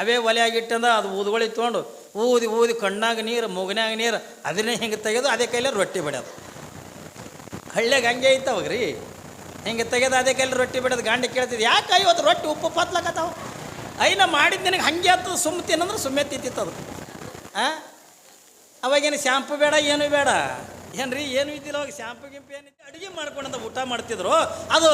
ಅವೇ ಒಲೆಯಾಗಿಟ್ಟಂದ ಅದು ಊದುಗಳಿಗೆ ತೊಗೊಂಡು ಊದಿ ಊದಿ ಕಣ್ಣಾಗ ನೀರು, ಮೂಗನ್ಯಾಗ ನೀರು ಅದನ್ನೇ ಹಿಂಗೆ ತೆಗೆದು ಅದೇ ಕೈಲೇ ರೊಟ್ಟಿ ಬಿಡೋದು. ಹಳ್ಳ್ಯಾಗ ಹಂಗೆ ಐತವಾಗ ರೀ ಹಿಂಗೆ ತೆಗೆದು ಅದೇ ಕೈಲಿ ರೊಟ್ಟಿ ಬಿಡೋದು ಗಾಂಡಿ ಕೇಳ್ತಿದ್ದು, ಯಾಕೆ ಇವತ್ತು ರೊಟ್ಟಿ ಉಪ್ಪು ಪತ್ಲಕತ್ತಾವ? ಐನ ಮಾಡಿದ್ದು ನಿನಗೆ ಹಂಗೆ ಅಂತ ಸುಮ್ಮ ತಿನ್ನಂದ್ರೆ ಸುಮ್ಮನೆ ತಿಂತಿತ್ತದು. ಹಾಂ ಅವಾಗೇನು ಶ್ಯಾಂಪು ಬೇಡ, ಏನು ಬೇಡ. ಏನ್ರಿ, ಏನು ಇದ್ದಿಲ್ಲ, ಅವಾಗ ಶಾಂಪು ಗಿಂಪು ಏನಿದೆ ಅಡುಗೆ ಮಾಡ್ಕೊಂಡಂತ ಊಟ ಮಾಡ್ತಿದ್ರು. ಅದು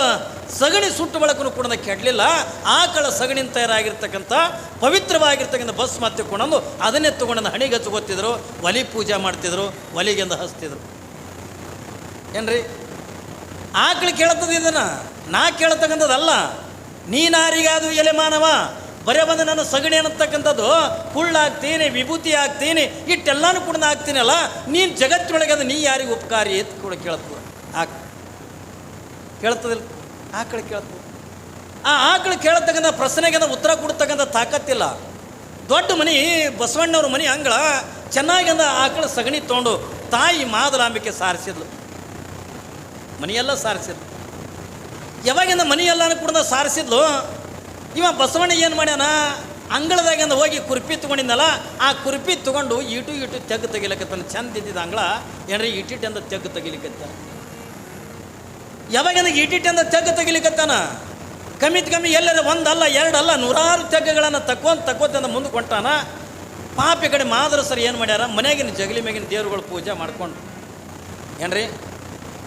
ಸಗಣಿ ಸುಟ್ಟು ಬಳಕನು ಕೂಡ ಕೆಡಲಿಲ್ಲ. ಆಕಳ ಸಗಣಿನ ತಯಾರಾಗಿರ್ತಕ್ಕಂಥ, ಪವಿತ್ರವಾಗಿರ್ತಕ್ಕಂಥ ಬಸ್ ಮತ್ತೆ ಕೊಂಡಂದು ಅದನ್ನೇ ತೊಗೊಂಡು ಹಣಿಗೆ ಹಚ್ಕೋತಿದ್ರು ಒಲಿ ಪೂಜೆ ಮಾಡ್ತಿದ್ರು, ಒಲಿಗೆಂದು ಹಚ್ತಿದ್ರು. ಏನ್ರಿ? ಆಕಳು ಕೇಳ್ತದ ಇದನ್ನು? ನಾ ಕೇಳ್ತಕ್ಕಂಥದ್ದಲ್ಲ. ನೀನಾರಿಗಾದು ಎಲೆ ಮಾನವ ಬರೇ ಬಂದು ನಾನು ಸಗಣಿ ಅನ್ನತಕ್ಕಂಥದ್ದು. ಕುಳ್ಳಾಗ್ತೀನಿ ವಿಭೂತಿ ಆಗ್ತೀನಿ ಇಟ್ಟೆಲ್ಲಾನು ಕೂಡ ಆಗ್ತೀನಲ್ಲ ನೀನು ಜಗತ್ತಿನೊಳಗೆ ಅದು, ನೀ ಯಾರಿಗೆ ಉಪಕಾರಿ ಅಂತ ಕೂಡ ಕೇಳ್ತು ಆಕ ಕೇಳ್ತದಿಲ್ಲ? ಆಕಳು ಕೇಳ್ತದ. ಆ ಆಕಳು ಕೇಳತಕ್ಕಂಥ ಪ್ರಶ್ನೆಗೆ ಅದು ಉತ್ತರ ಕೊಡ್ತಕ್ಕಂಥ ತಾಕತ್ತಿಲ್ಲ. ದೊಡ್ಡ ಮನೆ, ಬಸವಣ್ಣವ್ರ ಮನೆ ಅಂಗಳ, ಚೆನ್ನಾಗಿ ಅಂದ ಆಕಳ ಸಗಣಿ ತೊಗೊಂಡು ತಾಯಿ ಮಾದಲಾಂಬಿಕೆ ಸಾರಿಸಿದ್ಲು. ಮನೆಯೆಲ್ಲ ಸಾರಿಸಿದ್ಲು. ಯಾವಾಗಿಂದ ಮನೆಯೆಲ್ಲನೂ ಕೂಡ ಸಾರಿಸಿದ್ಲು? ಇವ ಬಸವಣ್ಣ ಏನು ಮಾಡ್ಯಾನ? ಅಂಗಳದಾಗಿಂದ ಹೋಗಿ ಕುರ್ಪಿ ತೊಗೊಂಡಿದ್ದಲ್ಲ ಆ ಕುರ್ಪಿ ತೊಗೊಂಡು ಇಟು ಇಟು ತೆಗ್ಗು ತೆಗಿಲಕತ್ತಾನ ಚಂದ ಇದ್ದಿದ್ದ ಅಂಗಳ, ಏನ್ರಿ ಇಟ್ಟಿಟ್ಟಂದ ತೆಗ್ಗು ತೆಗಿಲಿಕತ್ತಾನ ಯಾವಾಗಿಂದ ಅಂದ ತೆಗ್ಗು ತೆಗಿಲಿಕತ್ತಾನ? ಕಮ್ಮಿತ್ ಕಮ್ಮಿ ಎಲ್ಲರ ಒಂದಲ್ಲ, ಎರಡಲ್ಲ, ನೂರಾರು ತೆಗ್ಗುಗಳನ್ನು ತಕ್ಕೊಂತ ತಕ್ಕೋತಂದ ಮುಂದೆ ಕೊಟ್ಟಾನ ಪಾಪಿ ಕಡೆ ಮಾದರಸರು ಏನು ಮಾಡ್ಯಾರ? ಮನೆಯಾಗಿನ ಜಗಲಿ ಮ್ಯಾಗಿನ ದೇವ್ರುಗಳು ಪೂಜೆ ಮಾಡ್ಕೊಂಡು. ಏನ್ರಿ?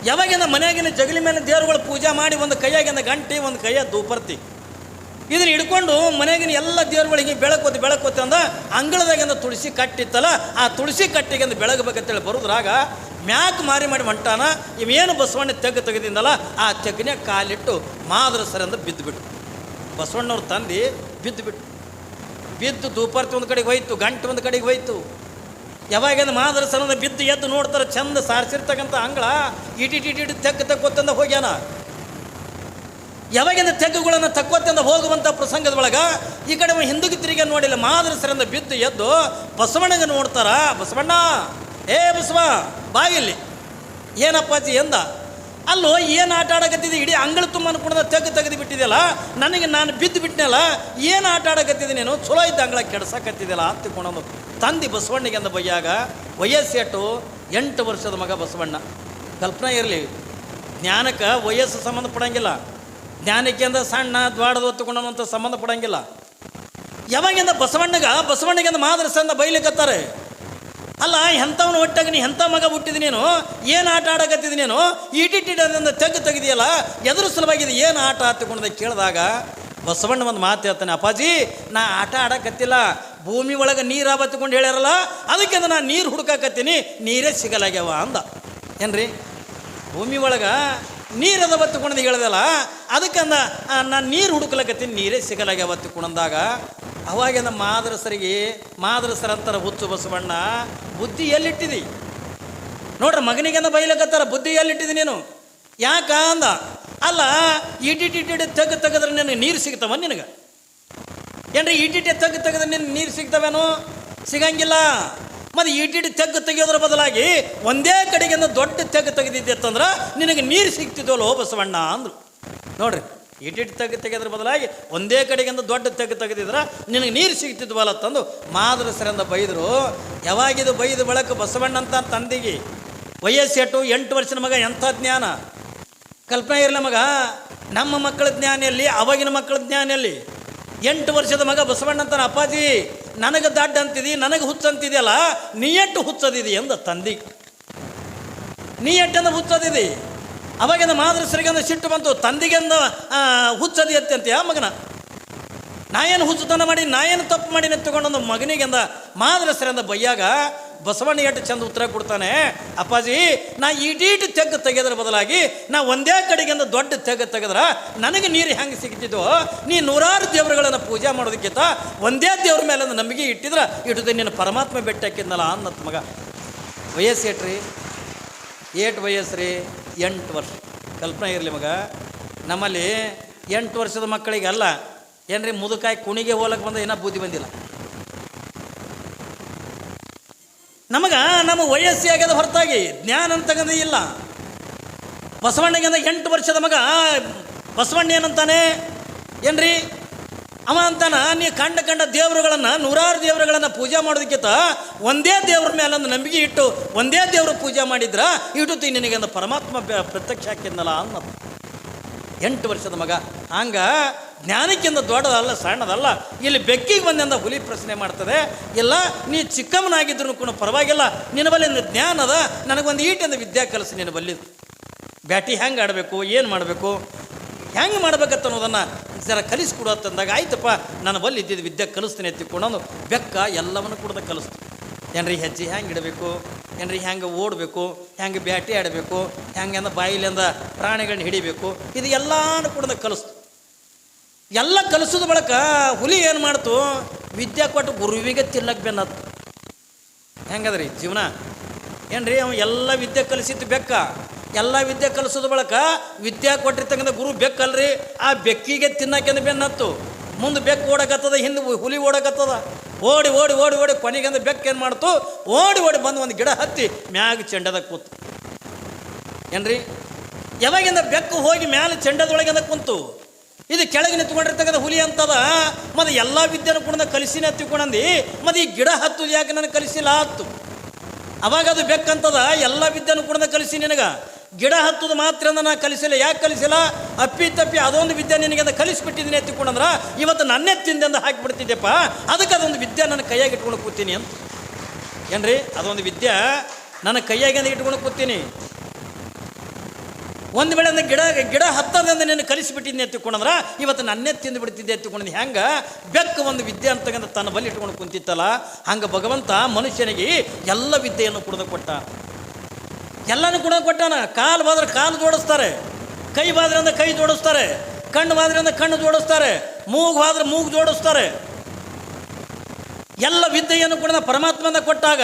ಯಾವಾಗಿಂದ ಮನೆಯಾಗಿನ ಜಗಲಿ ಮೇಲೆ ದೇವ್ರುಗಳು ಪೂಜೆ ಮಾಡಿ ಒಂದು ಕೈಯಾಗಿಂದ ಗಂಟೆ, ಒಂದು ಕೈಯ ದೂಪರ್ತಿ ಇದನ್ನ ಹಿಡ್ಕೊಂಡು ಮನೆಗಿನ ಎಲ್ಲ ದೇವ್ರಗಳಿಗೆ ಬೆಳಕೋತಿ ಬೆಳಕೋತಿ ಅಂದ ಅಂಗಳದಾಗಿಂದ ತುಳಸಿ ಕಟ್ಟಿತ್ತಲ್ಲ, ಆ ತುಳಸಿ ಕಟ್ಟಿಗಿಂದ ಬೆಳಗಬೇಕಂತೇಳಿ ಬರೋದ್ರಾಗ ಮ್ಯಾಕ್ ಮಾರಿ ಮಾಡಿ ಹೊಂಟಾನ ಇವೇನು ಬಸವಣ್ಣ ತೆಗ್ಗು ತೆಗೆದಿಂದಲ್ಲ ಆ ತೆಗ್ನೇ ಕಾಲಿಟ್ಟು ಮಾದರಸರಿಂದ ಬಿದ್ದುಬಿಟ್ಟು ಬಸವಣ್ಣವ್ರ ತಂದು ಬಿದ್ದುಬಿಟ್ಟು ಬಿದ್ದು ದೂಪಾರ್ತಿ ಒಂದು ಕಡೆಗೆ ಹೋಯ್ತು, ಗಂಟೆ ಒಂದು ಕಡೆಗೆ ಹೋಯ್ತು. ಯಾವಾಗಿಂದ ಅಂದ್ರೆ ಬಿದ್ದು ಎದ್ದು ನೋಡ್ತಾರೆ, ಚಂದ ಸಾರಿಸಿರ್ತಕ್ಕಂಥ ಅಂಗಳ ಇಟಿಟಿಟಿ ತೆಗ್ಗು ತಕ್ಕೋತಂದ ಹೋಗ್ಯಾನ. ಯಾವಾಗಿಂದ ತೆಗ್ಗುಗಳನ್ನು ತಕ್ಕೊತ್ತಿಂದ ಹೋಗುವಂಥ ಪ್ರಸಂಗದ ಒಳಗೆ ಈ ಕಡೆ ಹಿಂದಕ್ಕೆ ತಿರುಗಿ ನೋಡಿಲ್ಲ ಮಾದರಸರಿಂದ ಬಿದ್ದು ಎದ್ದು ಬಸವಣ್ಣಗೆ ನೋಡ್ತಾರ, ಬಸವಣ್ಣ, ಏ ಬಸವ ಬಾಗಿಲ್ಲಿ ಏನಪ್ಪಾಜಿ ಎಂದ, ಅಲ್ಲೋ, ಏನು ಆಟ ಆಡಕತ್ತಿದ್ದೆ ಇಡೀ ಅಂಗಳ ತುಂಬ ಅನ್ಕೊಂಡ ತೆಗ್ದು ತೆಗೆದು ಬಿಟ್ಟಿದೆಯಲ್ಲ, ನನಗೆ ನಾನು ಬಿದ್ದು ಬಿಟ್ಟನಲ್ಲ, ಏನು ಆಟ ಆಡಕತ್ತಿದ್ದೆ ನೀನು? ಚಲೋ ಇದ್ದ ಅಂಗಳ ಕೆಡ್ಸಕತ್ತಿದ್ದಿಲ್ಲ ಹತ್ತಿಕೊಂಡು ತಂದಿ ಬಸವಣ್ಣಿಗೆ ಅಂದ ಬೈಯಾಗ ವಯಸ್ಸೆಟ್ಟು ಎಂಟು ವರ್ಷದ ಮಗ ಬಸವಣ್ಣ. ಕಲ್ಪನೆ ಇರಲಿ, ಜ್ಞಾನಕ್ಕೆ ವಯಸ್ಸು ಸಂಬಂಧಪಡಂಗಿಲ್ಲ. ಜ್ಞಾನಕ್ಕೆ ಅಂದ್ರೆ ಸಣ್ಣ ದ್ವಾಡದ ಹೊತ್ತುಕೊಂಡು ಸಂಬಂಧ ಸಂಬಂಧಪಡಂಗಿಲ್ಲ ಯಾವಾಗಿಂದ ಬಸವಣ್ಣಗ ಬಸವಣ್ಣಗಿಂದ ಮಾದರಸಂದ ಬೈಲಿಕತ್ತಾರೆ ಅಲ್ಲ, ಎಂಥವನು ಹೊಟ್ಟಾಗ ನೀ ಎಂಥ ಮಗ ಹುಟ್ಟಿದ ನೀನು? ಏನು ಆಟ ಆಡಕತ್ತಿದ್ ನೀನು? ಈಟಿಟ್ಟಿಡದಿಂದ ತೆಗ್ದು ತೆಗೆದಿಯಲ್ಲ, ಎದುರು ಸುಲಭವಾಗಿದೆ ಏನು ಆಟ ಹತ್ತುಕೊಂಡ ಕೇಳಿದಾಗ ಬಸವಣ್ಣ ಒಂದು ಮಾತು ಹೇಳ್ತಾನೆ, ಅಪ್ಪಾಜಿ, ನಾ ಆಟ ಆಡಕತ್ತಿಲ್ಲ. ಭೂಮಿ ಒಳಗೆ ನೀರು ಬತ್ತಿಕೊಂಡು ಹೇಳ್ಯಾರಲ್ಲ, ಅದಕ್ಕೆ ನಾನು ನೀರು ಹುಡುಕಾಕತ್ತೀನಿ, ನೀರೇ ಸಿಗಲಾಗ್ಯಾವ ಅಂದ. ಏನ್ರಿ? ಭೂಮಿ ಒಳಗೆ ನೀರದ ಬತ್ತುಕೊಂಡು ಹೇಳ್ದಲ್ಲ ಅದಕ್ಕೆ ಅಂದ ನಾನು ನೀರು ಹುಡುಕ್ಲಕತ್ತೀನಿ, ನೀರೇ ಸಿಗಲಾಗ್ಯಾವ ಕುಣಂದಾಗ. ಅವಾಗಿಂದ ಮಾದ್ರಸರಿಗೆ, ಮಾದರಸರ ಅಂತಾರ ಹುಚ್ಚು ಬಸವಣ್ಣ, ಬುದ್ಧಿ ಎಲ್ಲಿಟ್ಟಿದಿ? ನೋಡ್ರಿ ಮಗನಿಗೆಂದ ಬೈಲಕತ್ತಾರ, ಬುದ್ಧಿ ಎಲ್ಲಿಟ್ಟಿದಿ ನೀನು? ಯಾಕ ಅಂದ? ಅಲ್ಲ ಇಟಿಟಿಟಿ ತೆಗ್ ತೆಗೆದ್ರೆ ನಿನಗೆ ನೀರು ಸಿಗ್ತಾವ ನಿನಗೆ? ಏನ್ರಿ ಇಟಿಟಿ ತೆಗ್ ತೆಗೆದ್ರೆ ನಿನ್ನ ನೀರು ಸಿಗ್ತವೇನೋ? ಸಿಗಂಗಿಲ್ಲ. ಮತ್ತು ಇಟಿಟಿ ತೆಗ್ಗು ತೆಗೆಯೋದ್ರ ಬದಲಾಗಿ ಒಂದೇ ಕಡೆಗಿಂದ ದೊಡ್ಡ ತೆಗ್ಗು ತೆಗೆದಿದ್ದೆತ್ತಂದ್ರೆ ನಿನಗೆ ನೀರು ಸಿಗ್ತಿದ್ವಲ್ಲೋ ಬಸವಣ್ಣ ಅಂದ್ರು. ನೋಡ್ರಿ ಇಟಿಟಿ ತೆಗೆ ತೆಗೆದ್ರ ಬದಲಾಗಿ ಒಂದೇ ಕಡೆಗಿಂದ ದೊಡ್ಡ ತೆಗ್ಗು ತೆಗೆದಿದ್ರೆ ನಿನಗೆ ನೀರು ಸಿಗ್ತಿದ್ವಲ್ಲ ತಂದು ಮಾದರಸರಿಂದ ಬೈದರು. ಯಾವಾಗಿದು ಬೈದು ಬಳಕ ಬಸವಣ್ಣಂತ ತಂದಿಗೆ? ವಯಸ್ಸು ವಯಸ್ಸೆಟ್ಟು ಎಂಟು ವರ್ಷದ ಮಗ, ಎಂಥ ಜ್ಞಾನ? ಕಲ್ಪನೆ ಇರಲಿ ಮಗ, ನಮ್ಮ ಮಕ್ಕಳ ಜ್ಞಾನ ಎಲ್ಲಿ, ಅವಾಗಿನ ಮಕ್ಕಳ ಜ್ಞಾನ ಎಲ್ಲಿ? ಎಂಟು ವರ್ಷದ ಮಗ ಬಸವಣ್ಣ ಅಂತಾನ, ಅಪ್ಪಾಜಿ, ನನಗೆ ದಡ್ಡ ಅಂತಿದಿ, ನನಗೆ ಹುಚ್ಚಂತಿದೆಯಲ್ಲ ನೀ ಎಟ್ಟು ಹುಚ್ಚದಿದಿ ಎಂದ ತಂದಿ. ನೀ ಎಟ್ಟಂದ ಹುಚ್ಚದಿದಿ? ಅವಾಗಿಂದ ಮಾದರಸರಿಗಂದ ಸಿಟ್ಟು ಬಂತು. ತಂದಿಗೆಂದ ಹುಚ್ಚದಿ ಅತ್ಯಂತ ಮಗನ? ನಾ ಏನು ಹುಚ್ಚುತನ ಮಾಡಿ ನಾ ಏನು ತಪ್ಪು ಮಾಡಿ ತಗೊಂಡೊಂದು ಮಗನಿಗೆಂದ ಮಾದರಸರಿಂದ ಬೈಯಾಗ ಬಸವಣ್ಣ ಎಷ್ಟು ಚಂದ ಉತ್ತರ ಕೊಡ್ತಾನೆ, ಅಪ್ಪಾಜಿ, ನಾ ಈಟೀಟು ತೆಗ್ಗು ತೆಗೆದ್ರ ಬದಲಾಗಿ ನಾ ಒಂದೇ ಕಡೆಗಿಂದ ದೊಡ್ಡ ತೆಗ್ಗು ತೆಗೆದ್ರ ನನಗೆ ನೀರು ಹೆಂಗೆ ಸಿಗ್ತಿದ್ವು ನೀ ನೂರಾರು ದೇವರುಗಳನ್ನು ಪೂಜೆ ಮಾಡೋದಕ್ಕಿಂತ ಒಂದೇ ದೇವ್ರ ಮೇಲೆ ನಂಬಿಕೆ ಇಟ್ಟಿದ್ರೆ ಇಟ್ಟದೆ ನೀನು ಪರಮಾತ್ಮ ಬೆಟ್ಟ ಅನ್ನತ್ ಮಗ. ವಯಸ್ಸು ಏಟ್ರಿ? ಏಟ್ ವಯಸ್ಸು ರೀ, ಎಂಟು ವರ್ಷ. ಕಲ್ಪನೆ ಇರಲಿ ಮಗ. ನಮ್ಮಲ್ಲಿ ಎಂಟು ವರ್ಷದ ಮಕ್ಕಳಿಗೆ ಅಲ್ಲ, ಏನ್ರಿ ಮುದುಕಾಯಿ ಕುಣಿಗೆ ಹೋಲಕ್ಕೆ ಬಂದ ಏನೋ ಬುದ್ಧಿ ಬಂದಿಲ್ಲ. ನಮಗ ನಮ್ಮ ವಯಸ್ಸಿ ಆಗ್ಯದ ಹೊರತಾಗಿ ಜ್ಞಾನ ಅಂತಕ್ಕಂಥ ಇಲ್ಲ. ಬಸವಣ್ಣಗಿಂದ ಎಂಟು ವರ್ಷದ ಮಗ, ಬಸವಣ್ಣ ಏನಂತಾನೆ? ಏನ್ರಿ? ಅವ ಅಂತಾನ, ನೀ ಕಂಡ ಕಂಡ ದೇವರುಗಳನ್ನು, ನೂರಾರು ದೇವರುಗಳನ್ನ ಪೂಜೆ ಮಾಡೋದಕ್ಕಿಂತ ಒಂದೇ ದೇವ್ರ ಮೇಲೆ ಒಂದು ನಂಬಿಕೆ ಇಟ್ಟು, ಒಂದೇ ದೇವ್ರ ಪೂಜೆ ಮಾಡಿದ್ರ ಇಟ್ಟು ನಿನಗೆ ಒಂದು ಪರಮಾತ್ಮ ಪ್ರತ್ಯಕ್ಷ ಹಾಕಿದ್ನಲ್ಲ ಅನ್ನೋದು. ಎಂಟು ವರ್ಷದ ಮಗ. ಹಂಗ ಜ್ಞಾನಕ್ಕಿಂತ ದೊಡ್ಡದಲ್ಲ, ಸಣ್ಣದಲ್ಲ, ಇಲ್ಲಿ ಬೆಕ್ಕಿಗೆ ಬಂದಿಂದ ಹುಲಿ ಪ್ರಶ್ನೆ ಮಾಡ್ತದೆ. ಇಲ್ಲ, ನೀ ಚಿಕ್ಕಮ್ಮನಾಗಿದ್ರು ಕೂಡ ಪರವಾಗಿಲ್ಲ, ನಿನ್ನ ಬಲ್ಲಿ ಒಂದು ಜ್ಞಾನ ಅದ, ನನಗೊಂದು ಈಟಿಂದ ವಿದ್ಯಾ ಕಲಿಸಿ ನಿನ್ನ ಬಲ್ಲಿ ಬ್ಯಾಟಿ ಹೆಂಗೆ ಆಡಬೇಕು, ಏನು ಮಾಡಬೇಕು? ಹೆಂಗೆ ಮಾಡ್ಬೇಕತ್ತ ಅನ್ನೋದನ್ನು ಜರ ಕಲಿಸ್ಕೊಡು ಅಂತಂದಾಗ ಆಯ್ತಪ್ಪ, ನಾನು ಬಲ್ಲಿ ಇದ್ದಿದ್ದು ವಿದ್ಯೆ ಕಲಿಸ್ತೀನಿ ಎತ್ತಿಕೊಂಡು ಬೆಕ್ಕ ಎಲ್ಲವನ್ನು ಕೂಡ ಕಲಿಸ್ತು ಏನ್ರಿ ಹೆಜ್ಜೆ ಹೆಂಗೆ ಇಡಬೇಕು? ಏನ್ರಿ ಹೆಂಗೆ ಓಡಬೇಕು? ಹೆಂಗೆ ಬ್ಯಾಟಿ ಆಡಬೇಕು? ಹೆಂಗೆ ಬಾಯಿಲಿಂದ ಪ್ರಾಣಿಗಳನ್ನ ಹಿಡಿಬೇಕು? ಇದು ಎಲ್ಲಾನು ಕೂಡ ಕಲಿಸ್ತು ಎಲ್ಲ ಕಲಿಸೋದ ಬಳಿಕ ಹುಲಿ ಏನು ಮಾಡ್ತು? ವಿದ್ಯೆ ಕೊಟ್ಟು ಗುರುವಿಗೆ ತಿಲ್ಲಕ್ಕೆ ಬೆನ್ನತ್ತು. ಹೆಂಗದ್ರಿ ಜೀವನ? ಏನ್ರಿ ಅವ ಎಲ್ಲ ವಿದ್ಯೆ ಕಲಿಸಿದ್ದು ಬೆಕ್ಕ? ಎಲ್ಲ ವಿದ್ಯೆ ಕಲಿಸೋದ ಬಳಕ ವಿದ್ಯೆ ಕೊಟ್ಟಿರ್ತಕ್ಕಂಥ ಗುರು ಬೆಕ್ಕಲ್ರಿ ಆ ಬೆಕ್ಕಿಗೆ ತಿನ್ನಕ್ಕೆಂದು ಬೆನ್ನತ್ತು. ಮುಂದೆ ಬೆಕ್ಕು ಓಡಕತ್ತದ, ಹಿಂದೆ ಹುಲಿ ಓಡಕತ್ತದ. ಓಡಿ ಓಡಿ ಓಡಿ ಓಡಿ ಕೊನೆಗೆಂದು ಬೆಕ್ಕು ಏನು ಮಾಡ್ತು? ಓಡಿ ಓಡಿ ಬಂದು ಒಂದು ಗಿಡ ಹತ್ತಿ ಮ್ಯಾಗ ಚೆಂಡದ ಕೂತು. ಏನ್ರಿ? ಯಾವಾಗಿಂದ ಬೆಕ್ಕು ಹೋಗಿ ಮ್ಯಾಲೆ ಚೆಂಡದೊಳಗಿಂದ ಕುಂತು? ಇದು ಕೆಳಗೆ ನಿಂತ್ಕೊಂಡಿರ್ತಕ್ಕಂಥ ಹುಲಿ ಅಂತದ. ಮತ್ತು ಎಲ್ಲ ವಿದ್ಯೆನ ಕೂಡ ಕಲಿಸಿನ ಹತ್ತಿಕೊಂಡಂದು ಮತ್ತು ಈ ಗಿಡ ಹತ್ತುದು ಯಾಕೆ ನನಗೆ ಕಲಿಸಿಲ್ಲ ಹತ್ತು ಅವಾಗ ಅದು ಬೆಕ್ಕಂತದ ಎಲ್ಲ ವಿದ್ಯೆನೂ ಕೂಡ ಕಲಿಸಿ ನಿನಗೆ. ಗಿಡ ಹತ್ತುದು ಮಾತ್ರ ನಾ ಕಲಿಸಿಲ್ಲ. ಯಾಕೆ ಕಲಿಸಿಲ್ಲ? ಅಪ್ಪಿ ತಪ್ಪಿ ಅದೊಂದು ವಿದ್ಯೆ ನಿನಗೆ ಅದು ಕಲಿಸ್ಬಿಟ್ಟಿದ್ದೀನಿ ಎತ್ತಿಕೊಂಡಂದ್ರ ಇವತ್ತು ನನ್ನೇ ಅಂತ ಹಾಕಿಬಿಡ್ತಿದ್ದೆಪ್ಪ ಅದಕ್ಕೆ ಅದೊಂದು ವಿದ್ಯೆ ನನ್ನ ಕೈಯಾಗಿ ಇಟ್ಕೊಂಡು ಕೂತೀನಿ ಅಂತ. ಏನ್ರಿ? ಅದೊಂದು ವಿದ್ಯೆ ನನ್ನ ಕೈಯಾಗಿ ಇಟ್ಕೊಂಡು ಕೂತೀನಿ. ಒಂದು ವೇಳೆ ಅಂದ್ರೆ ಗಿಡ ಗಿಡ ಹತ್ತದಂದ ನೀನು ಕಲಿಸಿಬಿಟ್ಟಿದ್ದೀನಿ ಎತ್ತಿಕೊಂಡಂದ್ರ ಇವತ್ತು ನನ್ನೇ ತಿಂದು ಬಿಡ್ತಿದ್ದೆ ಎತ್ತಿಕೊಂಡು ಹೆಂಗೆ? ಬೆಕ್ಕು ಒಂದು ವಿದ್ಯೆ ಅಂತಕ್ಕಂಥ ತನ್ನ ಬಲ್ಲಿ ಇಟ್ಕೊಂಡು ಕುಂತಿತ್ತಲ್ಲ, ಹಂಗೆ ಭಗವಂತ ಮನುಷ್ಯನಿಗೆ ಎಲ್ಲ ವಿದ್ಯೆಯನ್ನು ಕುಡಿದು ಕೊಟ್ಟ. ಎಲ್ಲನೂ ಕೂಡ ಕೊಟ್ಟಾನ. ಕಾಲು ಬಾದ್ರೆ ಕಾಲು ಜೋಡಿಸ್ತಾರೆ. ಕೈ ಬಾದ್ರೆ ಅಂದರೆ ಕೈ ಜೋಡಿಸ್ತಾರೆ. ಕಣ್ಣು ಬಾದ್ರೆ ಅಂದರೆ ಕಣ್ಣು ಜೋಡಿಸ್ತಾರೆ. ಮೂಗು ಬಾದ್ರೆ ಮೂಗು ಜೋಡಿಸ್ತಾರೆ. ಎಲ್ಲ ವಿದ್ಯೆಯನ್ನು ಕೂಡ ಪರಮಾತ್ಮನ ಕೊಟ್ಟಾಗ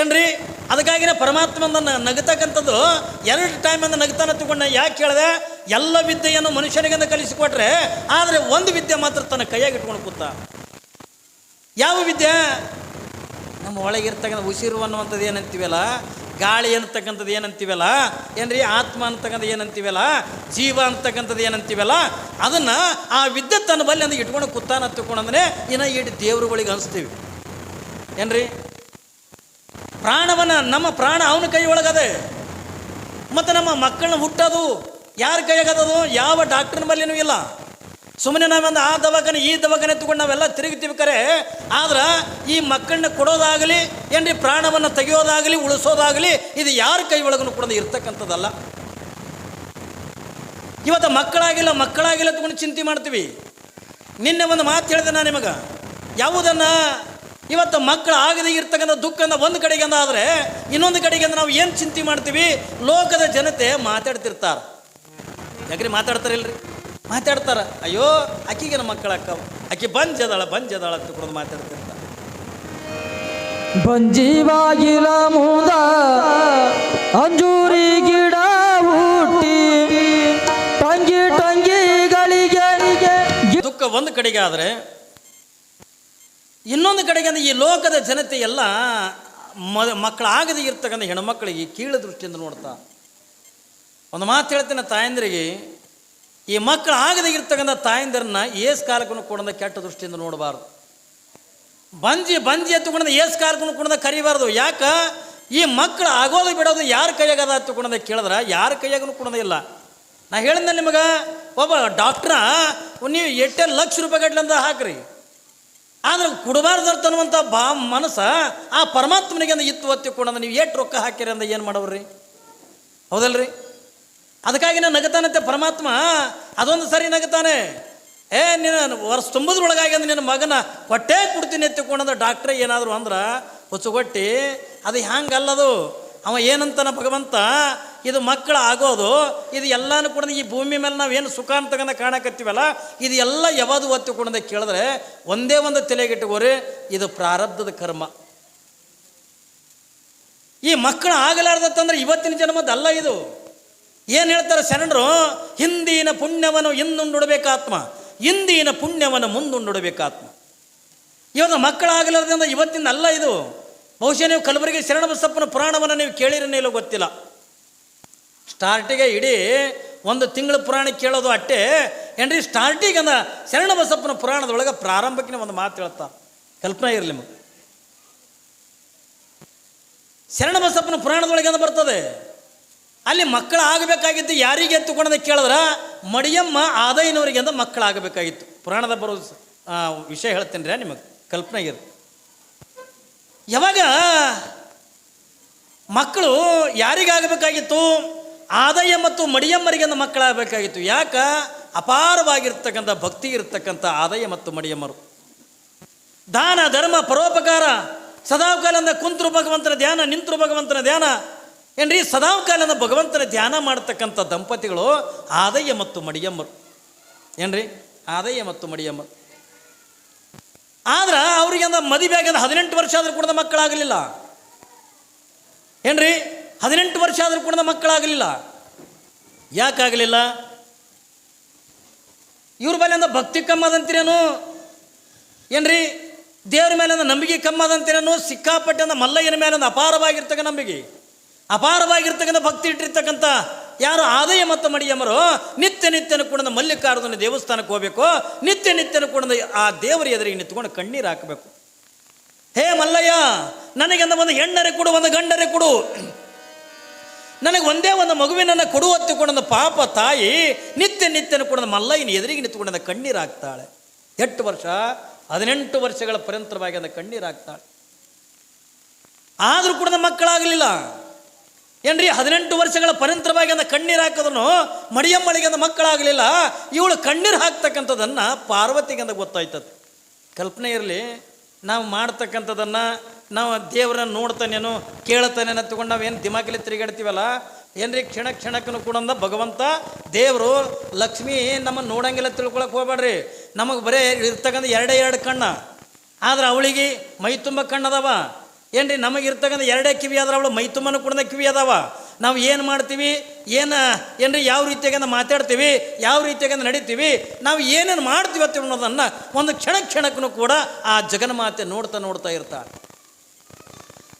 ಏನ್ರಿ? ಅದಕ್ಕಾಗಿನೇ ಪರಮಾತ್ಮನ ನಗತಕ್ಕಂಥದ್ದು ಎರಡು ಟೈಮಿಂದ ನಗತಾನ ತಗೊಂಡ. ಯಾಕೆ ಕೇಳಿದೆ ಎಲ್ಲ ವಿದ್ಯೆಯನ್ನು ಮನುಷ್ಯನಿಗೆ ಕಲಿಸಿಕೊಟ್ರೆ ಆದರೆ ಒಂದು ವಿದ್ಯೆ ಮಾತ್ರ ತನ್ನ ಕೈಯಾಗಿ ಇಟ್ಕೊಂಡು ಕೂತ. ಯಾವ ವಿದ್ಯೆ? ನಮ್ಮ ಒಳಗಿರ್ತಕ್ಕಂಥ ಉಸಿರು ಅನ್ನುವಂಥದ್ದು ಏನಂತೀವಲ್ಲ? ಗಾಳಿ ಅಂತಕ್ಕಂಥದ್ದು ಏನಂತೀವಲ್ಲ? ಏನ್ರಿ? ಆತ್ಮ ಅಂತಕ್ಕಂಥದ್ದು ಏನಂತೀವಲ್ಲ? ಜೀವ ಅಂತಕ್ಕಂಥದ್ದು ಏನಂತೀವಲ್ಲ? ಅದನ್ನು ಆ ವಿದ್ಯುತ್ ತನ್ನ ಬಲ್ಲಿ ಅಂದ್ರೆ ಇಟ್ಕೊಂಡು ಕುತ್ತಾನ ತಿಳ್ಕೊಂಡಂದ್ರೆ ಇನ್ನು ಇಟ್ಟು ದೇವರುಗಳಿಗೆ ಅನಿಸ್ತೀವಿ ಏನ್ರಿ? ಪ್ರಾಣವನ್ನ, ನಮ್ಮ ಪ್ರಾಣ ಅವನ ಕೈ ಒಳಗದೆ. ಮತ್ತು ನಮ್ಮ ಮಕ್ಕಳನ್ನ ಹುಟ್ಟೋದು ಯಾರ ಕೈಯಾಗದದು? ಯಾವ ಡಾಕ್ಟರ್ನ ಬಲ್ಲಿನೂ ಇಲ್ಲ. ಸುಮ್ಮನೆ ನಾವೊಂದು ಆ ದವಾಖಾನೆ, ಈ ದವಾಖಾನೆ ತಗೊಂಡು ನಾವೆಲ್ಲ ತಿರುಗ್ತೀವಿ ಕರೆ. ಆದ್ರೆ ಈ ಮಕ್ಕಳನ್ನ ಕೊಡೋದಾಗಲಿ, ಏನ್ರಿ ಪ್ರಾಣವನ್ನು ತೆಗೆಯೋದಾಗಲಿ, ಉಳಿಸೋದಾಗಲಿ, ಇದು ಯಾರ ಕೈ ಒಳಗೂ ಕೂಡ ಇರ್ತಕ್ಕಂಥದ್ದಲ್ಲ. ಇವತ್ತು ಮಕ್ಕಳಾಗಿಲ್ಲ ಮಕ್ಕಳಾಗಿಲ್ಲ ತಗೊಂಡು ಚಿಂತೆ ಮಾಡ್ತೀವಿ. ನಿನ್ನೆ ಒಂದು ಮಾತು ಹೇಳಿದೆ ನಾನು ನಿಮಗೆ. ಯಾವುದನ್ನು ಇವತ್ತು ಮಕ್ಕಳು ಆಗದೆ ಇರ್ತಕ್ಕಂಥ ದುಃಖನ ಒಂದು ಕಡೆಗೆ ಆದರೆ, ಇನ್ನೊಂದು ಕಡೆಗೆ ನಾವು ಏನು ಚಿಂತೆ ಮಾಡ್ತೀವಿ? ಲೋಕದ ಜನತೆ ಮಾತಾಡ್ತಿರ್ತಾರೆ. ಯಾಕ್ರಿ ಮಾತಾಡ್ತಾರಿಲ್ರಿ? ಮಾತಾಡ್ತಾರ ಅಯ್ಯೋ ಆಕಿಗೆ ನಮ್ಮ ಮಕ್ಕಳು ಅಕ್ಕವ ಅದಾಳ ಬಂಜದಾಳ ಬಂಜದಾಳ ಅಂತ ಕೂಡ ಮಾತಾಡ್ತಿರ್ತಾರೆ ಬಂಜೀವಾಗಿಲ ಮೂದ ಅಂಜೂರಿ ಗಿಡ ಹುಟ್ಟಿ ಟಂಗಿ ಟಂಗಿಗಳಿಗೆ ದುಃಖ ಒಂದು ಕಡೆಗೆ ಆದರೆ ಇನ್ನೊಂದು ಕಡೆಗೆ ಅಂದ್ರೆ ಈ ಲೋಕದ ಜನತೆ ಎಲ್ಲ ಮಕ್ಕಳಾಗದೆ ಇರ್ತಕ್ಕಂಥ ಹೆಣ್ಮಕ್ಳಿಗೆ ಕೀಳ ದೃಷ್ಟಿಯಿಂದ ನೋಡ್ತಾ. ಒಂದು ಮಾತು ಹೇಳ್ತೇನೆ ತಾಯಂದ್ರಿಗೆ ಈ ಮಕ್ಕಳು ಆಗದೆ ಇರ್ತಕ್ಕಂಥ ತಾಯಂದಿರನ್ನ ಏಸ್ ಕಾಲಕ್ಕೂ ಕೂಡದ ಕೆಟ್ಟ ದೃಷ್ಟಿಯಿಂದ ನೋಡಬಾರ್ದು. ಬಂಜಿ ಬಂಜಿ ಎತ್ತುಕೊಂಡ ಏಸ್ ಕಾಲಕ್ಕೂ ಕೂಡ ಕರಿಬಾರ್ದು. ಯಾಕ? ಈ ಮಕ್ಕಳು ಆಗೋದು ಬಿಡೋದು ಯಾರ ಕೈಯಾಗದ ಎತ್ತುಕೊಂಡ ಕೇಳಿದ್ರೆ ಯಾರ ಕೈಯಾಗೂ ಇಲ್ಲ. ನಾ ಹೇಳಿದ್ನ ನಿಮಗೆ, ಒಬ್ಬ ಡಾಕ್ಟ್ರ, ನೀವು ಎಷ್ಟೇ ಲಕ್ಷ ರೂಪಾಯಿ ಗಟ್ಲಿಂದ ಹಾಕ್ರಿ. ಆದ್ರೆ ಕೊಡಬಾರ್ದು ಅನ್ನುವಂಥ ಬಾ ಮನಸ್ಸ ಆ ಪರಮಾತ್ಮನಿಗೆ ಇತ್ತು ಒತ್ತಿಕೊಂಡಂದ ನೀವು ಎಷ್ಟು ರೊಕ್ಕ ಹಾಕಿರಿ ಅಂದ ಏನು ಮಾಡವ್ರಿ ಹೌದಲ್ರಿ? ಅದಕ್ಕಾಗಿ ನಾನು ನಗತಾನಂತೆ ಪರಮಾತ್ಮ. ಅದೊಂದು ಸರಿ ನಗತಾನೆ. ಏ, ನಿನ್ನ ವರ್ಷ ತುಂಬದ್ರೊಳಗಾಗಿ ಅಂದ್ರೆ ನಿನ್ನ ಮಗನ ಕೊಟ್ಟೇ ಕೊಡ್ತೀನಿ ಎತ್ತಿಕೊಂಡಂದ್ರೆ ಡಾಕ್ಟ್ರ್ ಏನಾದರೂ ಅಂದ್ರೆ ಹೊಚ್ಚುಗೊಟ್ಟಿ ಅದು ಹ್ಯಾಂಗಲ್ಲದು? ಅವ ಏನಂತಾನ ಭಗವಂತ? ಇದು ಮಕ್ಕಳು ಆಗೋದು? ಇದು ಎಲ್ಲನೂ ಕೂಡ ಈ ಭೂಮಿ ಮೇಲೆ ನಾವು ಏನು ಸುಖ ಅಂತ ಕಾಣಕತ್ತೀವಲ್ಲ, ಇದು ಎಲ್ಲ ಯಾವುದು ಒತ್ತಿಕೊಂಡಂದ ಕೇಳಿದ್ರೆ ಒಂದೇ ಒಂದು ತಲೆಗಿಟ್ಟುಕೋರಿ ಇದು ಪ್ರಾರಬ್ಧದ ಕರ್ಮ. ಈ ಮಕ್ಕಳು ಆಗಲಾರ್ದಂತಂದ್ರೆ ಇವತ್ತಿನ ಜನ್ಮದಲ್ಲ ಇದು. ಏನು ಹೇಳ್ತಾರೆ ಶರಣರು? ಹಿಂದಿನ ಪುಣ್ಯವನ್ನು ಹಿಂದುಂಡುಡಬೇಕಾತ್ಮ ಹಿಂದಿನ ಪುಣ್ಯವನ್ನು ಮುಂದುಂಡುಡಬೇಕಾತ್ಮ ಇವತ್ತು ಮಕ್ಕಳಾಗಲಾರ್ದಿಂದ ಇವತ್ತಿನ ಅಲ್ಲ ಇದು. ಬಹುಶಃ ನೀವು ಕಲಬುರಗಿ ಶರಣ ಬಸಪ್ಪನ ಪುರಾಣವನ್ನು ನೀವು ಕೇಳಿರನೇ ಇಲ್ಲೋ ಗೊತ್ತಿಲ್ಲ. ಸ್ಟಾರ್ಟಿಗೆ ಇಡೀ ಒಂದು ತಿಂಗಳ ಪುರಾಣ ಕೇಳೋದು ಅಟ್ಟೆ. ಏನ್ರಿ, ಸ್ಟಾರ್ಟಿಂಗ್ ಅಂದ ಶರಣ ಬಸಪ್ಪನ ಪುರಾಣದೊಳಗೆ ಪ್ರಾರಂಭಕ್ಕೆ ಒಂದು ಮಾತು ಹೇಳ್ತಾ ಕಲ್ಪನೆ ಇರಲಿ ಶರಣ ಬಸಪ್ಪನ ಪುರಾಣದೊಳಗೆ ಅಂತ ಬರ್ತದೆ? ಅಲ್ಲಿ ಮಕ್ಕಳು ಆಗಬೇಕಾಗಿತ್ತು ಯಾರಿಗೆ ಎತ್ತುಕೊಂಡದ ಕೇಳಿದ್ರೆ? ಮಡಿಯಮ್ಮ ಆದೈನವರಿಗೆ ಅಂತ ಮಕ್ಕಳು ಆಗಬೇಕಾಗಿತ್ತು ಪುರಾಣದ ಬರೋ ವಿಷಯ ಹೇಳ್ತೇನೆ ರೀ, ನಿಮಗೆ ಕಲ್ಪನೆ ಇರು ಯಾವಾಗ ಮಕ್ಕಳು ಯಾರಿಗಾಗಬೇಕಾಗಿತ್ತು? ಆದಾಯ ಮತ್ತು ಮಡಿಯಮ್ಮರಿಗೆ ಅಂತ ಮಕ್ಕಳಾಗಬೇಕಾಗಿತ್ತು. ಯಾಕ? ಅಪಾರವಾಗಿರ್ತಕ್ಕಂಥ ಭಕ್ತಿ ಇರತಕ್ಕಂಥ ಆದಾಯ ಮತ್ತು ಮಡಿಯಮ್ಮರು. ದಾನ, ಧರ್ಮ, ಪರೋಪಕಾರ ಸದಾಕಾಲಂದ ಕುಂತರು ಭಗವಂತನ ಧ್ಯಾನ, ನಿಂತರು ಭಗವಂತನ ಧ್ಯಾನ ಏನ್ರಿ ಸದಾಕಾಲನ ಭಗವಂತನ ಧ್ಯಾನ ಮಾಡತಕ್ಕಂಥ ದಂಪತಿಗಳು ಆದಯ್ಯ ಮತ್ತು ಮಡಿಯಮ್ಮರು. ಏನ್ರಿ, ಆದಯ್ಯ ಮತ್ತು ಮಡಿಯಮ್ಮರು. ಆದ್ರೆ ಅವ್ರಿಗೆ ಅಂದ ಮದುವೆ ಹದಿನೆಂಟು ವರ್ಷ ಆದರೂ ಕೂಡ ಮಕ್ಕಳಾಗಲಿಲ್ಲ. ಏನ್ರಿ, ಹದಿನೆಂಟು ವರ್ಷ ಆದರೂ ಕೂಡ ಮಕ್ಕಳಾಗಲಿಲ್ಲ. ಯಾಕಾಗಲಿಲ್ಲ? ಇವ್ರ ಮೇಲೆ ಅಂದ ಭಕ್ತಿ ಕಮ್ಮದಂತೀರೇನು ಏನ್ರಿ, ದೇವ್ರ ಮೇಲೆ ಅಂದ ನಂಬಿಕೆ ಕಮ್ಮದಂತೀರೇನು ಸಿಕ್ಕಾಪಟ್ಟೆ ಅಂದ ಮಲ್ಲಯ್ಯನ ಮೇಲೆ ಒಂದು ಅಪಾರವಾಗಿರ್ತಕ್ಕ ನಂಬಿಕೆ. ಅಪಾರವಾಗಿರ್ತಕ್ಕಂಥ ಭಕ್ತಿ ಇಟ್ಟಿರ್ತಕ್ಕಂಥ ಯಾರು ಆದಾಯ ಮತ್ತು ಮಡಿಯಮ್ಮರು, ನಿತ್ಯ ನಿತ್ಯನೂ ಕೂಡ ಮಲ್ಲಿಕಾರ್ಜುನ ದೇವಸ್ಥಾನಕ್ಕೆ ಹೋಗಬೇಕು. ನಿತ್ಯ ನಿತ್ಯನೂ ಕೂಡ ಆ ದೇವರ ಎದುರಿಗೆ ನಿಂತ್ಕೊಂಡು ಕಣ್ಣೀರು ಹಾಕಬೇಕು. ಹೇ ಮಲ್ಲಯ್ಯ ನನಗೆಂದ ಒಂದು ಹೆಣ್ಣರೆ ಕೊಡು, ಒಂದು ಗಂಡರೆ ಕೊಡು. ನನಗೆ ಒಂದೇ ಒಂದು ಮಗುವಿನನ್ನು ಕೊಡು ಹೊತ್ತುಕೊಂಡ ಪಾಪ ತಾಯಿ, ನಿತ್ಯ ನಿತ್ಯನೂ ಕೂಡ ಮಲ್ಲಯ್ಯನ ಎದುರಿಗೆ ನಿಂತ್ಕೊಂಡು ಕಣ್ಣೀರು ಹಾಕ್ತಾಳೆ. ಎಷ್ಟು ವರ್ಷ, ಹದಿನೆಂಟು ವರ್ಷಗಳ ಪರ್ಯಂತರವಾಗಿ ಅದ ಕಣ್ಣೀರು ಹಾಕ್ತಾಳೆ. ಆದರೂ ಕೂಡ ಮಕ್ಕಳಾಗಲಿಲ್ಲ. ಏನ್ರಿ, ಹದಿನೆಂಟು ವರ್ಷಗಳ ಪರಂತರವಾಗಿ ಅಂದ ಕಣ್ಣೀರು ಹಾಕಿದ್ರು ಮಡಿಯಮ್ಮಳಿಗೆ ಅಂದ ಮಕ್ಕಳಾಗಲಿಲ್ಲ, ಇವಳು ಕಣ್ಣೀರು ಹಾಕ್ತಕ್ಕಂಥದ್ದನ್ನು ಪಾರ್ವತಿಗೆ ಅಂದ ಗೊತ್ತಾಯ್ತದೆ. ಕಲ್ಪನೆ ಇರಲಿ, ನಾವು ಮಾಡ್ತಕ್ಕಂಥದ್ದನ್ನು ನಾವು ದೇವರನ್ನ ನೋಡ್ತಾನೇನು, ಕೇಳ್ತಾನೇನು ತಗೊಂಡು ಏನು ದಿಮಾಕಿಲಿ ತಿರುಗಾಡ್ತೀವಲ್ಲ, ಏನ್ರಿ, ಕ್ಷಣ ಕ್ಷಣಕ್ಕೂ ಕೂಡ ಭಗವಂತ, ದೇವರು, ಲಕ್ಷ್ಮಿ ನಮ್ಮನ್ನು ನೋಡಂಗಿಲ್ಲ ತಿಳ್ಕೊಳಕ್ಕೆ ಹೋಗ್ಬೇಡ್ರಿ ನಮಗೆ ಬರೇ ಇರ್ತಕ್ಕಂಥ ಎರಡೇ ಎರಡು ಕಣ್ಣ, ಆದ್ರೆ ಅವಳಿಗೆ ಮೈ ತುಂಬ ಕಣ್ಣದವ. ಏನ್ರಿ ನಮಗೆ ಇರ್ತಕ್ಕಂಥ ಎರಡೇ ಕಿವಿ ಆದ್ರೆ ಅವಳು ಮೈ ತುಂಬನೂ ಕೂಡ ಕಿವಿ ಅದಾವ? ನಾವು ಏನು ಮಾಡ್ತೀವಿ? ಏನು, ಏನ್ರಿ ಯಾವ ರೀತಿಯಾಗಿ ಮಾತಾಡ್ತೀವಿ? ಯಾವ ರೀತಿಯಾಗಿ ನಡೀತೀವಿ? ನಾವು ಏನೇನು ಮಾಡ್ತೀವಿ ಅಂತ ಅನ್ನೋದನ್ನು ಒಂದು ಕ್ಷಣ ಕ್ಷಣಕ್ಕೂ ಕೂಡ ಆ ಜಗನ್ಮಾತೆ ನೋಡ್ತಾ ನೋಡ್ತಾ ಇರ್ತಾಳೆ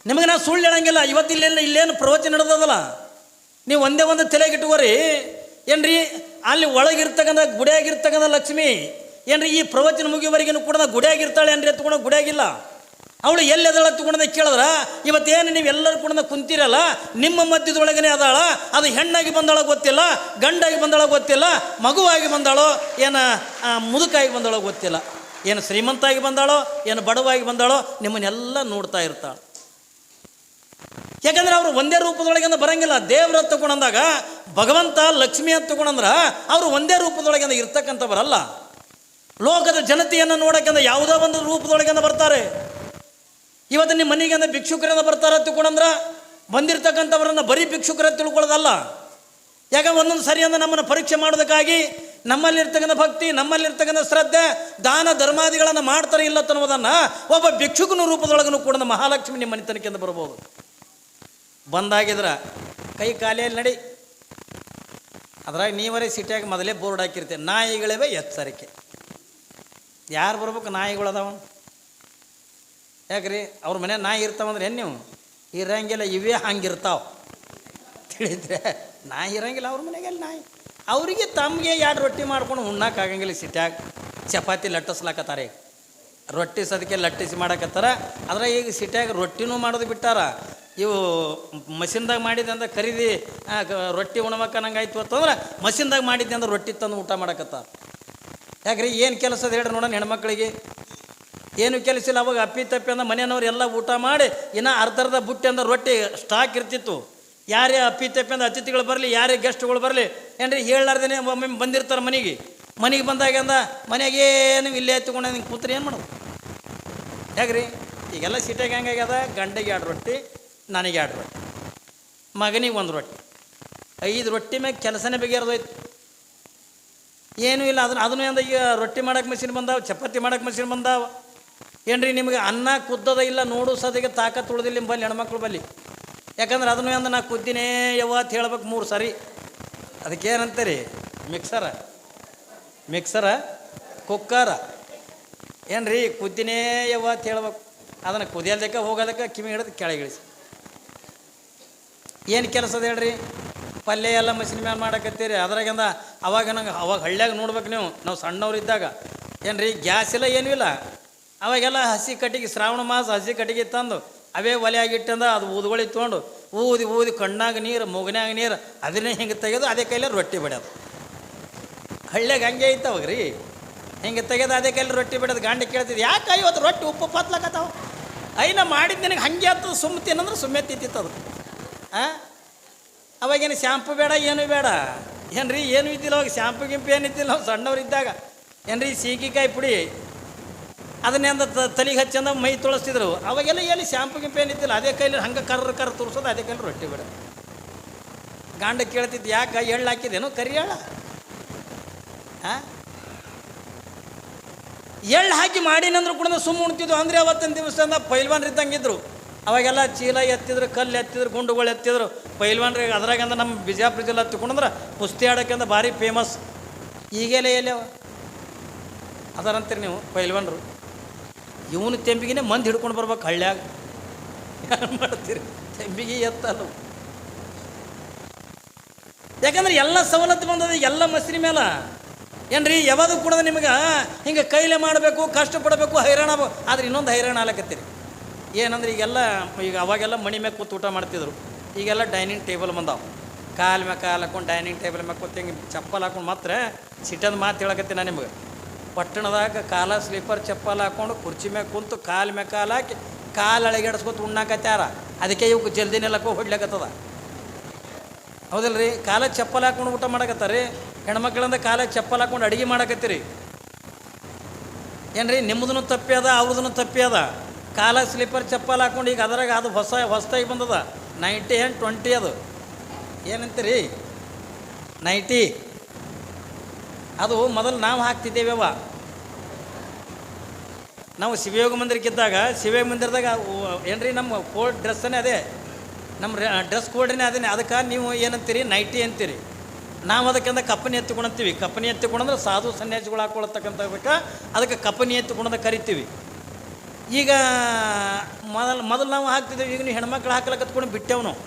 ನಿಮಗೆ ನಾವು ಸುಳ್ಳು ಹೇಳಂಗಿಲ್ಲ. ಇವತ್ತು ಇಲ್ಲೇನು ಪ್ರವಚನ ನಡೆದದಲ್ಲ? ನೀವು ಒಂದೇ ಒಂದು ತಲೆಗಿಟ್ಟುವರಿ ಏನ್ರಿ? ಅಲ್ಲಿ ಒಳಗಿರ್ತಕ್ಕಂಥ ಗುಡಿಯಾಗಿರ್ತಕ್ಕಂಥ ಲಕ್ಷ್ಮಿ. ಏನ್ರಿ ಈ ಪ್ರವಚನ ಮುಗಿಯುವವರೆಗೂ ಕೂಡ ಗುಡಿಯಾಗಿರ್ತಾಳೆ ಏನ್ರಿ ಎತ್ಕೊಂಡು ಗುಡಿಯಾಗಿಲ್ಲ. ಅವಳು ಎಲ್ಲಿ ಅದಳ ತಗೊಂಡ ಕೇಳಿದ್ರ? ಇವತ್ತೇನು ನೀವು ಎಲ್ಲರೂ ಕೂಡ ಕುಂತಿರಲ್ಲ? ನಿಮ್ಮ ಮಧ್ಯದೊಳಗನೆ ಅದಾಳ? ಅದು ಹೆಣ್ಣಾಗಿ ಬಂದಾಳ ಗೊತ್ತಿಲ್ಲ, ಗಂಡಾಗಿ ಬಂದಾಳ ಗೊತ್ತಿಲ್ಲ, ಮಗುವಾಗಿ ಬಂದಾಳೋ, ಏನು ಮುದುಕಾಗಿ ಬಂದಾಳೋ ಗೊತ್ತಿಲ್ಲ. ಏನು ಶ್ರೀಮಂತಾಗಿ ಬಂದಾಳೋ, ಏನು ಬಡವಾಗಿ ಬಂದಾಳೋ, ನಿಮ್ಮನ್ನೆಲ್ಲ ನೋಡ್ತಾ ಇರ್ತಾಳೆ. ಯಾಕಂದ್ರೆ ಅವರು ಒಂದೇ ರೂಪದೊಳಗಿಂದ ಬರಂಗಿಲ್ಲ. ದೇವ್ರ ತಗೊಂಡಂದಾಗ ಭಗವಂತ, ಲಕ್ಷ್ಮಿ ಅಂತ ತಗೊಂಡಂದ್ರೆ ಅವರು ಒಂದೇ ರೂಪದೊಳಗಿಂದ ಇರ್ತಕ್ಕಂಥವರಲ್ಲ. ಲೋಕದ ಜನತೆಯನ್ನು ನೋಡಕ್ಕಿಂದ ಯಾವುದೋ ಒಂದು ರೂಪದೊಳಗಿಂದ ಬರ್ತಾರೆ. ಇವತ್ತು ನಿಮ್ಮ ಮನೆಗೆ ಭಿಕ್ಷುಕರಿಂದ ಬರ್ತಾರೆ ತಿಳ್ಕೊಂಡ್ರ ಬಂದಿರ್ತಕ್ಕಂಥವ್ರನ್ನ ಬರೀ ಭಿಕ್ಷುಕರ ತಿಳ್ಕೊಳ್ಳೋದಲ್ಲ. ಯಾಕ ಒಂದೊಂದು ಸರಿ ಅಂದ್ರೆ ನಮ್ಮನ್ನು ಪರೀಕ್ಷೆ ಮಾಡೋದಕ್ಕಾಗಿ ನಮ್ಮಲ್ಲಿರ್ತಕ್ಕಂಥ ಭಕ್ತಿ, ನಮ್ಮಲ್ಲಿರ್ತಕ್ಕಂಥ ಶ್ರದ್ಧೆ, ದಾನ, ಧರ್ಮಾದಿಗಳನ್ನು ಮಾಡ್ತಾರೆ ಇಲ್ಲ ಅನ್ನೋದನ್ನು ಒಬ್ಬ ಭಿಕ್ಷುಕನ ರೂಪದೊಳಗೂ ಕೂಡ ಮಹಾಲಕ್ಷ್ಮಿ ನಿಮ್ಮ ಮನೆತನಕ್ಕಿಂದ ಬರ್ಬೋದು. ಬಂದಾಗಿದ್ರೆ ಕೈ ಕಾಲಿಯಲ್ಲಿ ನಡಿ. ಅದ್ರಾಗ ನೀವರೇ ಸಿಟಿಯಾಗಿ ಮೊದಲೇ ಬೋರ್ಡ್ ಹಾಕಿರ್ತೀವಿ ನಾಯಿಗಳಿವೆ ಎಚ್ಚರಿಕೆ. ಯಾರು ಬರ್ಬೇಕು ನಾಯಿಗಳು ಅದಾವ ಯಾಕ್ರಿ? ಅವ್ರ ಮನೆ ನಾಯಿ ಇರ್ತಾವಂದ್ರೆ ಏನು ನೀವು? ಇರಂಗಿಲ್ಲ, ಇವೇ ಹಂಗಿರ್ತಾವ. ತಿಳಿದ್ರೆ ನಾಯಿ ಇರಂಗಿಲ್ಲ, ಅವ್ರ ಮನೆಗೆ ಅಲ್ಲಿ ನಾಯಿ? ಅವರಿಗೆ ತಮಗೆ ಎರಡು ರೊಟ್ಟಿ ಮಾಡ್ಕೊಂಡು ಉಣ್ಣಕ್ಕಾಗಂಗಿಲ್ಲ ಸಿಟ್ಯಾಗ. ಚಪಾತಿ ಲಟ್ಟಿಸ್ಲಾಕತ್ತಾರ ರೊಟ್ಟಿ ಸದಕ್ಕೆ ಲಟ್ಟಿಸಿ ಮಾಡಕತ್ತಾರ. ಆದ್ರೆ ಈಗ ಸಿಟ್ಯಾಗ ರೊಟ್ಟಿನೂ ಮಾಡೋದು ಬಿಟ್ಟಾರ. ಇವು ಮಷಿನ್ದಾಗ ಮಾಡಿದ್ದೆ ಅಂದ್ರೆ ಖರೀದಿ ರೊಟ್ಟಿ ಉಣ್ಬೇಕನ್ನಂಗಾಯ್ತು ಅಂತಂದ್ರೆ ಮಷಿನ್ದಾಗ ಮಾಡಿದ್ದೆ ಅಂದ್ರೆ ರೊಟ್ಟಿ ತಂದು ಊಟ ಮಾಡಕತ್ತಾರ. ಯಾಕ್ರಿ, ಏನು ಕೆಲಸ ಹೇಳ್ರಿ ನೋಡೋಣ ಹೆಣ್ಮಕ್ಳಿಗೆ. ಏನು ಕೆಲಸ ಇಲ್ಲ, ಅವಾಗ ಅಪ್ಪಿ ತಪ್ಪಿ ಅಂದ್ರೆ ಮನೆಯವ್ರು ಎಲ್ಲ ಊಟ ಮಾಡಿ, ಇನ್ನು ಅರ್ಧ ಅರ್ಧ ಬುಟ್ಟಿ ಅಂದ್ರೆ ರೊಟ್ಟಿ ಸ್ಟಾಕ್ ಇರ್ತಿತ್ತು. ಯಾರೇ ಅಪ್ಪಿ ತಪ್ಪಿ ಅಂದ್ರೆ ಅತಿಥಿಗಳು ಬರಲಿ, ಯಾರೇ ಗೆಸ್ಟ್ಗಳು ಬರಲಿ, ಏನ್ರಿ ಹೇಳಾರ್ದೇನೆ ಒಮ್ಮೆ ಬಂದಿರ್ತಾರೆ ಮನೆಗೆ. ಮನೆಗೆ ಬಂದಾಗ ಅಂದ, ಮನೆಗೆ ಏನು ಇಲ್ಲೇ ತಗೊಂಡು ನಿಂಗೆ ಕೂತ್ರಿ ಏನು ಮಾಡೋದು? ಹೇಗ್ರಿ ಈಗೆಲ್ಲ ಸಿಟಿಯಾಗ ಹೆಂಗಾಗ್ಯದ ಗಂಡಗೆ ಎರಡು ರೊಟ್ಟಿ, ನನಗೆ ಎರಡು ರೊಟ್ಟಿ, ಮಗನಿಗೆ ಒಂದು ರೊಟ್ಟಿ. ಐದು ರೊಟ್ಟಿ ಮ್ಯಾಗ ಕೆಲಸನೇ ಬಗೆಹರಿದೋಯ್ತು ಏನೂ ಇಲ್ಲ, ಅದನ್ನ ಅದನ್ನು ಅಂದ, ಈಗ ರೊಟ್ಟಿ ಮಾಡಕ್ಕೆ ಮಷಿನ್ ಬಂದಾವ, ಚಪಾತಿ ಮಾಡೋಕ್ಕೆ ಮಷಿನ್ ಬಂದಾವ. ಏನ್ರಿ ನಿಮಗೆ ಅನ್ನ ಕುದ್ದದ ಇಲ್ಲ, ನೋಡು ಸದಿಗೆ ತಾಕತ್ ಉಳಿದಿಲ್ಲ ಬಲ್ಲಿ, ಹೆಣ್ಮಕ್ಳು ಬಲ್ಲಿ. ಯಾಕಂದ್ರೆ ಅದನ್ನು ಅಂದ್ರೆ ನಾ ಕುದ್ದಿನೇ ಯಾವತ್ತು ಹೇಳ್ಬೇಕು ಮೂರು ಸರಿ. ಅದಕ್ಕೇನಂತೀರಿ? ಮಿಕ್ಸರ ಮಿಕ್ಸರ ಕುಕ್ಕರ ಏನ್ರಿ? ಕುದ್ದಿನೇ ಯಾವತ್ತು ಹೇಳ್ಬೇಕು. ಅದನ್ನು ಕುದಿಯೋದಕ್ಕೆ ಹೋಗೋದಕ್ಕೆ ಕಿವಿ ಹಿಡಿದು ಕೆಳಗಿಳಿಸಿ ಏನು ಕೆಲಸ ಅದ ಹೇಳ್ರಿ? ಪಲ್ಯ ಎಲ್ಲ ಮಷಿನ್ ಮ್ಯಾಲ ಮಾಡಕತ್ತೀರಿ. ಅದ್ರಾಗಿಂದ ಅವಾಗ ನಂಗೆ ಅವಾಗ ಹಳ್ಳ್ಯಾಗ ನೋಡ್ಬೇಕು ನೀವು. ನಾವು ಸಣ್ಣವ್ರು ಇದ್ದಾಗ ಏನ್ರಿ? ಗ್ಯಾಸ್ ಇಲ್ಲ, ಏನೂ ಇಲ್ಲ. ಅವಾಗೆಲ್ಲ ಹಸಿ ಕಟ್ಟಿಗೆ, ಶ್ರಾವಣ ಮಾಸ ಹಸಿ ಕಟ್ಟಿಗೆ ತಂದು ಅವೇ ಒಲೆಯಾಗಿಟ್ಟಂದ ಅದು ಊದುಗಳಿಗೆ ತೊಗೊಂಡು ಊದಿ ಊದಿ ಕಣ್ಣಾಗ ನೀರು, ಮೂಗನ್ಯಾಗ ನೀರು, ಅದನ್ನೇ ಹಿಂಗೆ ತೆಗೆದು ಅದೇ ಕೈಲೇ ರೊಟ್ಟಿ ಬಿಡೋದು. ಹಳ್ಳ್ಯಾಗ ಹಂಗೆ ಐತವಾಗ ರೀ. ಹಿಂಗೆ ತೆಗೆದು ಅದೇ ಕೈಲಿ ರೊಟ್ಟಿ ಬಿಡೋದು. ಗಾಂಡಿ ಕೇಳ್ತಿದ್ದು, ಯಾಕೆ ಇವತ್ತು ರೊಟ್ಟಿ ಉಪ್ಪು ಪತ್ಲಕತ್ತಾವ? ಐನ ಮಾಡಿದ್ದು ನಿನಗೆ ಹಂಗೆ ಅಂತ ಸುಮ್ಮ ತಿನ್ನಂದ್ರೆ ಸುಮ್ಮನೆ ಅದು. ಆ? ಅವಾಗೇನು ಶ್ಯಾಂಪು ಬೇಡ, ಏನು ಬೇಡ. ಏನು ರೀ ಏನು ಇದ್ದಿಲ್ಲ ಅವಾಗ. ಶ್ಯಾಂಪು ಗಿಂಪು ಏನಿದ್ದಿಲ್ಲ ನಾವು ಸಣ್ಣವ್ರು ಇದ್ದಾಗ. ಏನ್ರಿ, ಸೀಗಿಕಾಯಿ ಪುಡಿ ಅದನ್ನೆಂದ ತಲೆಗೆ ಹಚ್ಚಂದ ಮೈ ತೊಳಸ್ತಿದ್ರು. ಅವಾಗೆಲ್ಲ ಎಲ್ಲಿ ಶ್ಯಾಂಪು ಗಿಂಪು ಏನಿದ್ದಿಲ್ಲ ಅದೇ ಕೈಲಿ ಹಂಗೆ ಕರ್ರ ಕರ್ ತುರ್ಸೋದು, ಅದೇ ಕೈಲಿ ರೊಟ್ಟಿ ಬಿಡ ಗಾಂಡ ಕೇಳ್ತಿದ್ದು, ಯಾಕೆ ಎಳ್ಳು ಹಾಕಿದೇನೋ ಕರಿಯಾಳ. ಹಾಂ ಎಳ್ಳು ಹಾಕಿ ಮಾಡಿನಂದ್ರು ಕೂಡ ಸುಮ್ಮ ಉಣ್ತಿದ್ವು. ಅಂದರೆ ಅವತ್ತಿನ ದಿವಸದಿಂದ ಪೈಲ್ವಾನ್ ಇದ್ದಂಗಿದ್ರು. ಅವಾಗೆಲ್ಲ ಚೀಲ ಎತ್ತಿದ್ರು, ಕಲ್ಲು ಎತ್ತಿದ್ರು, ಗುಂಡುಗಳು ಎತ್ತಿದ್ರು. ಪೈಲ್ವಾನ್ರಿಗೆ ಅದ್ರಾಗಂದ ನಮ್ಮ ಬಿಜಾಪುರ ಜಿಲ್ಲೆ ಹತ್ತಿಕೊಂಡ್ರೆ ಕುಸ್ತಿ ಆಡೋಕ್ಕಿಂತ ಭಾರಿ ಫೇಮಸ್ ಈಗೆಲ್ಲ ಎಲ್ಲಿಯವ ಅದರಂತೀರಿ ನೀವು, ಪೈಲ್ವಾನ್ರು. ಇವನು ತೆಂಬಿಗೆ ಮಂದಿ ಹಿಡ್ಕೊಂಡು ಬರ್ಬೇಕು ಹಳ್ಳ್ಯಾಗ. ಏನು ಮಾಡ್ತೀರಿ? ತೆಂಬಿಗೆ ಎತ್ತಲ್ಲ ಯಾಕಂದ್ರೆ ಎಲ್ಲ ಸವಲತ್ತು ಬಂದದ, ಎಲ್ಲ ಮಸ್ರಿ ಮೇಲೆ ಏನ್ರಿ ಯಾವಾಗ ಕೂಡ ನಿಮಗೆ ಹಿಂಗೆ ಕೈಲೇ ಮಾಡಬೇಕು, ಕಷ್ಟಪಡಬೇಕು, ಹೈರಾಣ. ಆದ್ರೆ ಇನ್ನೊಂದು ಹೈರಾಣ ಆಲಕತ್ತೀರಿ ಏನಂದ್ರೆ ಈಗೆಲ್ಲ, ಈಗ ಅವಾಗೆಲ್ಲ ಮಣಿ ಮೇಲೆ ಕೂತು ಊಟ ಮಾಡ್ತಿದ್ರು. ಈಗೆಲ್ಲ ಡೈನಿಂಗ್ ಟೇಬಲ್ ಬಂದಾವ. ಕಾಲು ಮೇಲೆ ಕಾಲು ಹಾಕೊಂಡು ಡೈನಿಂಗ್ ಟೇಬಲ್ ಮೇಲೆ ಕೂತು ಹಿಂಗೆ ಚಪ್ಪಲ್ ಹಾಕೊಂಡು ಮಾತ್ರ ಸಿಟ್ಟಂದು ಮಾತು ಹೇಳಕತ್ತೀನಿ ನಾನು ನಿಮಗೆ. ಪಟ್ಟಣದಾಗ ಕಾಲ ಸ್ಲೀಪರ್ ಚಪ್ಪಲ್ ಹಾಕೊಂಡು ಕುರ್ಚಿ ಮ್ಯಾಗ ಕುಂತು ಕಾಲು ಮ್ಯಾಗ ಕಾಲು ಹಾಕಿ ಕಾಲು ಉಣ್ಣಾಕತ್ಯಾರ. ಅದಕ್ಕೆ ಇವಕ್ಕೆ ಜಲ್ದಿನೆಲ್ಲಕ್ಕೂ ಹೊಡ್ಲಿಕತ್ತದ. ಹೌದಲ್ರಿ? ಕಾಲ ಚಪ್ಪಲ್ ಹಾಕೊಂಡು ಊಟ ಮಾಡಕತ್ತಾರಿ? ಹೆಣ್ಮಕ್ಳಿಂದ ಕಾಲ ಚಪ್ಪಲ್ ಹಾಕೊಂಡು ಅಡುಗೆ ಮಾಡಕತ್ತೀರಿ? ಏನ್ರಿ? ನಿಮ್ಮದನ್ನು ತಪ್ಪಿ ಅದ ಅವ್ರದನ್ನು ತಪ್ಪಿ ಅದ. ಕಾಲ ಸ್ಲೀಪರ್ ಚಪ್ಪಲ್ ಹಾಕೊಂಡು ಈಗ ಅದರಾಗ ಅದು ಹೊಸ ಹೊಸದಾಗಿ ಬಂದದ. ನೈಂಟಿ ಆ್ಯಂಡ್ ಟ್ವೆಂಟಿ ಅದು. ಏನಂತೀರಿ? ನೈಂಟಿ. ಅದು ಮೊದಲು ನಾವು ಹಾಕ್ತಿದ್ದೇವೆವ ನಾವು ಶಿವಯೋಗ ಮಂದಿರಕ್ಕಿದ್ದಾಗ, ಶಿವಯೋಗ ಮಂದಿರದಾಗ ಏನ್ರಿ ನಮ್ಮ ಕೋಡ್ ಡ್ರೆಸ್ಸನ್ನೇ ಅದೇ. ನಮ್ಮ ಡ್ರೆಸ್ ಕೋಡ್ನೇ ಅದೇ ಅದಕ್ಕೆ ನೀವು ಏನಂತೀರಿ? ನೈಟಿ ಅಂತೀರಿ. ನಾವು ಅದಕ್ಕಿಂತ ಕಪ್ಪನಿ ಎತ್ತಿಕೊಂಡಂತೀವಿ. ಕಪ್ಪನಿ ಎತ್ತಿಕೊಂಡಂದ್ರೆ ಸಾಧು ಸನ್ಯಾಸಿಗಳು ಹಾಕೊಳತಕ್ಕಂಥದಕ್ಕೆ ಅದಕ್ಕೆ ಕಪ್ಪನಿ ಎತ್ತಿಕೊಂಡಂತ ಕರಿತೀವಿ. ಈಗ ಮೊದಲು ಮೊದಲು ನಾವು ಹಾಕ್ತಿದ್ದೇವೆ. ಈಗ ನೀವು ಹೆಣ್ಮಕ್ಳು ಹಾಕ್ಲಕತ್ಕೊಂಡು ಬಿಟ್ಟೆವು ನಾವು.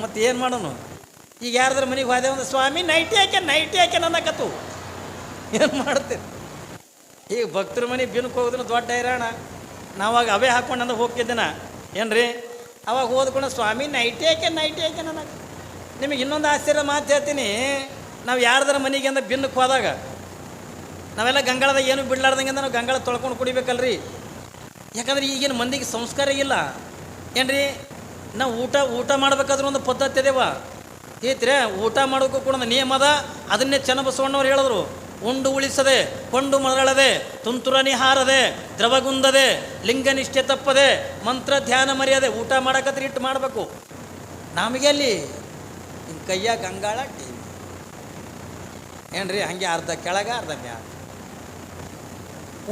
ಮತ್ತು ಏನು ಮಾಡೋನು? ಈಗ ಯಾರ್ದ್ರ ಮನೆಗೆ ಹೋದೆ ಒಂದು, ಸ್ವಾಮಿ ನೈಟಿ ಹಾಕೆ ನೈಟಿ ನನ್ನ ಕತ್ತು? ಏನು ಮಾಡ್ತೀರಿ? ಈಗ ಭಕ್ತರ ಮನೆ ಬಿನ್ಕ್ ಹೋಗಿದ್ರೆ ದೊಡ್ಡ ಹೈರಾಣ. ನಾವಾಗ ಅವೇ ಹಾಕ್ಕೊಂಡು ಅಂದ್ರೆ ಏನು ಏನ್ರಿ? ಅವಾಗ ಓದ್ಕೊಂಡು ಸ್ವಾಮಿ ನೈಟಿ ಹಾಕೆ ನೈಟಿ ಹಾಕೆ ನನಗೆ ನಿಮಗೆ ಇನ್ನೊಂದು ಆಶ್ಚರ್ಯ ಮಾತು ಹೇಳ್ತೀನಿ. ನಾವು ಯಾರ್ದಾರ ಮನೆಗೆ ಅಂದ್ರೆ ಬಿನ್ನಕ್ಕೆ ಹೋದಾಗ, ನಾವೆಲ್ಲ ಗಂಗಾಳದಾಗ ಏನು ಬಿಡ್ಲಾರ್ದಂಗೆ ನಾವು ಗಂಗಾಳ ತೊಳ್ಕೊಂಡು ಕುಡಿಬೇಕಲ್ರಿ. ಯಾಕಂದ್ರೆ ಈಗಿನ ಮಂದಿಗೆ ಸಂಸ್ಕಾರ ಇಲ್ಲ. ಏನ್ರಿ? ನಾವು ಊಟ ಊಟ ಮಾಡ್ಬೇಕಾದ್ರೂ ಒಂದು ಪದ್ಧತಿ ಅದೇವ. ಐತ್ರೆ ಊಟ ಮಾಡೋಕ್ಕೂ ಕೂಡ ನಿಯಮ ಅದ. ಅದನ್ನೇ ಚನ್ನಬಸವಣ್ಣವ್ರು ಹೇಳಿದ್ರು. ಉಂಡು ಉಳಿಸದೆ, ಕೊಂಡು ಮರಳದೆ ತುಂತುರನಿ ಹಾರದೆ ದ್ರವಗುಂದದೆ ಲಿಂಗನಿಷ್ಠೆ ತಪ್ಪದೆ, ಮಂತ್ರ ಧ್ಯಾನ ಮರ್ಯಾದೆ, ಊಟ ಮಾಡಕತ್ರ ಇಟ್ಟು ಮಾಡಬೇಕು. ನಮಗೆ ಅಲ್ಲಿ ಕೈಯ ಗಂಗಾಳ ಟಿ. ಏನ್ರಿ, ಹಂಗೆ ಅರ್ಧ ಕೆಳಗ, ಅರ್ಧ ಮ್ಯಾಲ.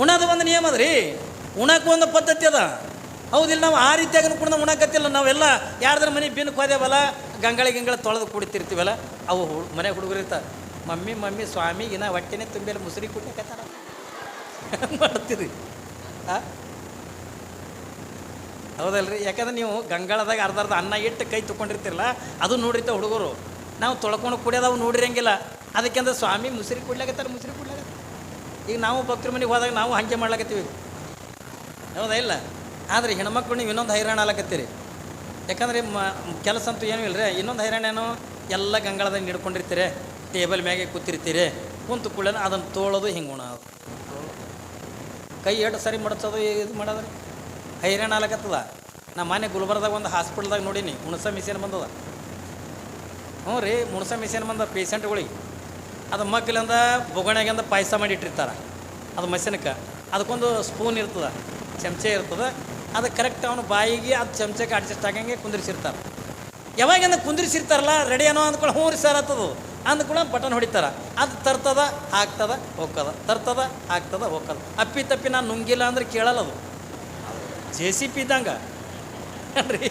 ಉಣದ ಒಂದು ನಿಯಮ ಅದ ರೀ ಉಣಕ್ಕೆ ಒಂದು ಪದ್ಧತಿ ಅದ. ಹೌದಿಲ್ಲ, ನಾವು ಆ ರೀತಿಯಾಗಿ ಕೂಡ ಉಣಕತ್ತಿಲ್ಲ. ನಾವೆಲ್ಲ ಯಾರ್ದಾರ ಮನೆ ಬಿನ್ ಕೋದೇವಲ್ಲ, ಗಂಗಳ ಗಿಂಗಳ ತೊಳೆದು ಕುಡಿತಿರ್ತೀವಲ್ಲ, ಅವು ಹು- ಮನೆ ಹುಡುಗರು ಇರ್ತಾರೆ. ಮಮ್ಮಿ ಮಮ್ಮಿ ಸ್ವಾಮಿಗಿನ ಹೊಟ್ಟೆನೇ ತುಂಬಿಲ್ಲ, ಮುಸುರಿ ಕುಟ್ಟಕತ್ತಾರ ಮಾಡ್ತೀರಿ? ಹೌದಲ್ಲ ಹೌದಲ್ರಿ? ಯಾಕಂದ್ರೆ ನೀವು ಗಂಗಳದಾಗ ಅರ್ಧ ಅರ್ಧ ಅನ್ನ ಇಟ್ಟು ಕೈ ತೊಗೊಂಡಿರ್ತಿರಲ್ಲ, ಅದು ನೋಡಿರ್ತ ಹುಡುಗರು. ನಾವು ತೊಳ್ಕೊಂಡು ಕುಡಿಯೋದವು ನೋಡಿರಂಗಿಲ್ಲ. ಅದಕ್ಕಿಂತ ಸ್ವಾಮಿ ಮುಸುರಿ ಕುಡ್ಲಾಕತ್ತಾರ ಮುಸುರಿ ಕುಡ್ಲಾಕತ್ತಾರ. ಈಗ ನಾವು ಭಕ್ತರ ಮನೆಗೆ ಹೋದಾಗ ನಾವು ಹಾಗೆ ಮಾಡ್ಲಾಕತ್ತೀವಿ. ಹೌದಾ ಇಲ್ಲ? ಆದರೆ ಹೆಣ್ಮಕ್ಳು ನೀವು ಇನ್ನೊಂದು ಹೈರಾಣ ಆಲಕತ್ತೀರಿ ಯಾಕಂದ್ರೆ ಮ, ಕೆಲಸ ಅಂತೂ ಏನೂ ಇಲ್ಲರಿ ಇನ್ನೊಂದು ಹೈರಾಣ ಏನು? ಎಲ್ಲ ಗಂಗಾಳದಾಗ ಹಿಡ್ಕೊಂಡಿರ್ತೀರಿ, ಟೇಬಲ್ ಮ್ಯಾಗೆ ಕೂತಿರ್ತೀರಿ, ಕುಂತು ಕುಳ್ಳನ ಅದನ್ನು ತೋಳೋದು ಹಿಂಗೆ ಉಣೋದು ಕೈ ಎರಡು ಸರಿ ಮಡಚೋದು ಇದು ಮಾಡೋದ್ರಿ. ಹೈರಾಣ ಆಲಕತ್ತದ ನಾ ಮನೆ ಗುಲ್ಬರ್ದಾಗ ಒಂದು ಹಾಸ್ಪಿಟ್ಲ್ದಾಗ ನೋಡೀನಿ, ಹುಣಸ ಮಿಷನ್ ಬಂದದ. ಹ್ಞೂ ರೀ ಮುಣಸ ಮಿಷನ್ ಬಂದ ಪೇಷಂಟ್ಗಳಿಗೆ. ಅದು ಮಕ್ಕಳಿಂದ ಬೊಗಣೆಗಿಂದ ಪಾಯಸ ಮಾಡಿ ಇಟ್ಟಿರ್ತಾರೆ. ಅದು ಮಷಿನಕ್ಕೆ ಅದಕ್ಕೊಂದು ಸ್ಪೂನ್ ಇರ್ತದೆ, ಚಮಚೆ ಇರ್ತದೆ. ಅದು ಕರೆಕ್ಟ್ ಅವನು ಬಾಯಿಗೆ ಅದು ಚಮಚಕ್ಕೆ ಅಡ್ಜಸ್ಟ್ ಆಗಂಗೆ ಕುಂದಿರಿಸಿರ್ತಾರೆ. ಯಾವಾಗಿಂದ ಕುಂದಿರಿಸಿರ್ತಾರಲ್ಲ ರೆಡಿ ಅನ್ನೋ ಅಂದ್ಕೊಳ್ಳಿ ಹ್ಞೂ ರೀ ಸರ್ ಆತದು ಅಂದ್ಕೊಳ್ಳ ಬಟನ್ ಹೊಡಿತಾರೆ. ಅದು ತರ್ತದ, ಹಾಕ್ತದ, ಹೋಗ್ತದ. ತರ್ತದ, ಹಾಕ್ತದ, ಹೋಗ್ತದ. ಅಪ್ಪಿ ತಪ್ಪಿ ನಾನು ನುಂಗಿಲ್ಲ ಅಂದ್ರೆ ಕೇಳಲ್ಲ ಅದು. ಜೆ ಸಿ ಪಿ ಇದ್ದಂಗೆ. ರೀ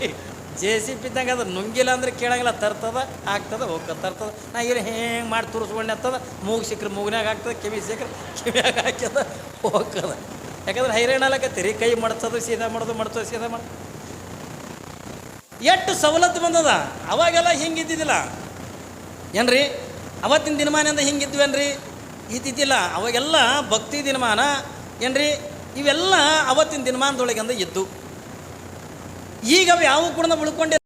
ಜೆ ಸಿ ಪಿ ಇದ್ದಂಗೆ ಅದು ನುಂಗಿಲ್ಲ ಅಂದ್ರೆ ಕೇಳಂಗಿಲ್ಲ. ತರ್ತದ ಆಗ್ತದ ಹೋಗ್ತದ, ತರ್ತದ. ನಾ ಇಲ್ಲಿ ಹೆಂಗೆ ಮಾಡಿ ತುರ್ಸ್ಕೊಂಡೆ ಆಗ್ತದ ಮೂಗು ಸಿಕ್ಕರೆ ಮೂಗಿನಾಗ ಆಗ್ತದೆ ಕಿವಿ ಸಿಕ್ಕರೆ ಕಿವಿಯಾಗ ಹಾಕ್ಯದ, ಹೋಗ್ತದ. ಯಾಕಂದ್ರೆ ಹೈರಾಣ ಆಲಕತ್ತೀರಿ ಕೈ ಮಡ್ಸೋದು ಸೀದಾ ಮಾಡೋದು ಮಡ್ಸೋದು ಸೀದಾ ಮಾಡೋದು ಎಷ್ಟು ಸವಲತ್ತು ಬಂದದ? ಅವಾಗೆಲ್ಲ ಹಿಂಗಿದ್ದಿದ್ದಿಲ್ಲ. ಏನ್ರಿ? ಅವತ್ತಿನ ದಿನಮಾನದಿಂದ ಹಿಂಗಿದ್ವೇನ್ರಿ? ಇದ್ದಿದ್ದಿಲ್ಲ. ಅವಾಗೆಲ್ಲ ಭಕ್ತಿ ದಿನಮಾನ, ಏನ್ರಿ? ಇವೆಲ್ಲ ಅವತ್ತಿನ ದಿನಮಾನದೊಳಗಿಂದ ಇದ್ದು. ಈಗ ಅವು ಯಾವ ಕೂಡ ಉಳ್ಕೊಂಡಿಲ್ಲ.